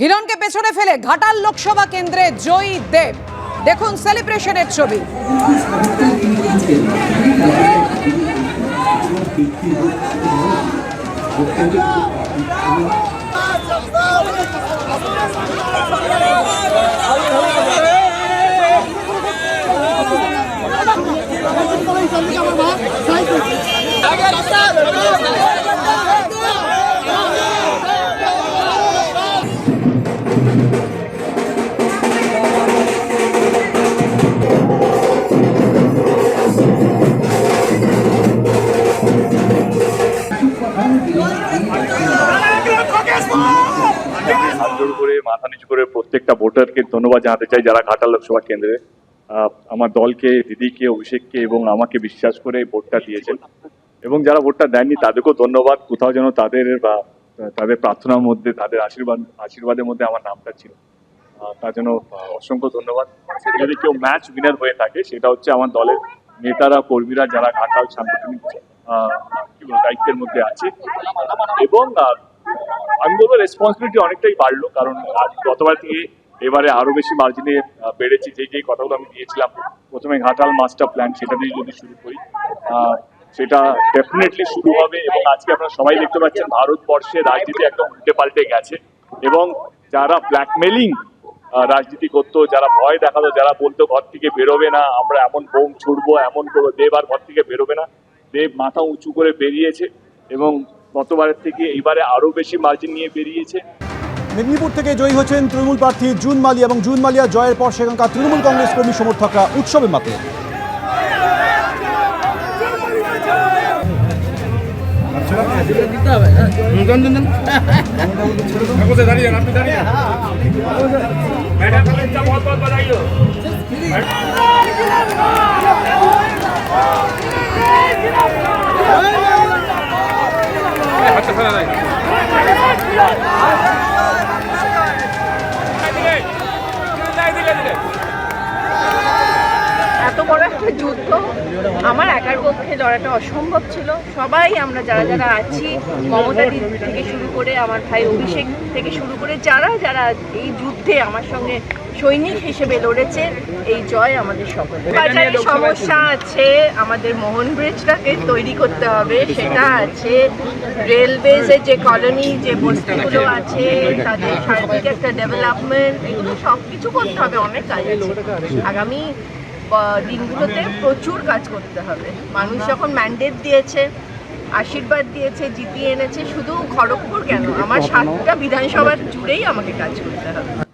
হিরণকে পেছনে ফেলে ঘাটাল লোকসভা কেন্দ্রে জয়ী দেব। দেখুন সেলিব্রেশনের ছবি। করে, মাথা নিচু করে প্রত্যেকটা ভোটারকে ধন্যবাদ জানাতে চাই, যারা ঘাটাল লোকসভা কেন্দ্রে আমার দলকে, দিদিকে, অভিষেককে এবং আমাকে বিশ্বাস করে ভোটটা দিয়েছেন। এবং যারা ভোটটা দেননি, তাদেরকেও ধন্যবাদ। কোথাও যেন তাদের বা তাদের প্রার্থনার মধ্যে, তাদের আশীর্বাদ, আশীর্বাদের মধ্যে আমার নামটা ছিল। তার জন্য অসংখ্য ধন্যবাদ। যদি কেউ ম্যাচ উইনার হয়ে থাকে, সেটা হচ্ছে আমার দলের নেতারা, কর্মীরা যারা ঘাটাল সাংগঠনিক দায়িত্বের মধ্যে আছে। এবং আমি বলব রেসপন্সিবিলিটি অনেকটাই বাড়লো, কারণ গতবার থেকে এবারে আরও বেশি মার্জিনে বেড়েছে। যে যে কথাগুলো আমি দিয়েছিলাম, প্রথমে ঘাটাল মাস্টার প্ল্যান সেটা দিয়ে যদি শুরু করি সেটা ডেফিনেটলি শুরু হবে এবং আজকে আপনারা সবাই দেখতে পাচ্ছেন, ভারতবর্ষে রাজনীতি একদম উল্টে পাল্টে গেছে। এবং যারা ব্ল্যাকমেলিং রাজনীতি করতো, যারা ভয় দেখাতো, যারা বলতো, ঘর থেকে বেরোবে না, আমরা এমন বোম ছুড়বো, এমন করব, দেব আর ঘর থেকে বেরোবে না। দেব মাথা উঁচু করে বেরিয়েছে এবং গতবারের থেকে এবারে আরও বেশি মার্জিন নিয়ে বেরিয়েছে। মেদিনীপুর থেকে জয়ী হচ্ছেন তৃণমূল প্রার্থী জুন মালিয়া এবং জুন মালিয়া জয়ের পর সেখানকার তৃণমূল কংগ্রেস কর্মী সমর্থকরা উৎসবে মাতে এত বড় একটা যুদ্ধ আমার একার পক্ষে লড়াটা অসম্ভব ছিল। সবাই আমরা যারা যারা আছি মমতা দিদি থেকে শুরু করে আমার ভাই অভিষেক থেকে শুরু করে যারা যারা এই যুদ্ধে আমার সঙ্গে সৈনিক হিসেবে লড়েছে এই জয় আমাদের সকলে বাজারে সমস্যা আছে আমাদের মোহন ব্রিজটাকে তৈরি করতে হবে সেটা আছে। রেলওয়েজের যে কলোনি যে বস্তিগুলো আছে তাদের সার্বিক একটা ডেভেলপমেন্ট এগুলো সব কিছু করতে হবে অনেক কাজ আছে। আগামী দিনগুলোতে প্রচুর কাজ করতে হবে। মানুষ যখন ম্যান্ডেট দিয়েছে আশীর্বাদ দিয়েছে জিতিয়ে এনেছে শুধু খড়গপুর কেন? আমার সাতটা বিধানসভার জুড়েই আমাকে কাজ করতে হবে।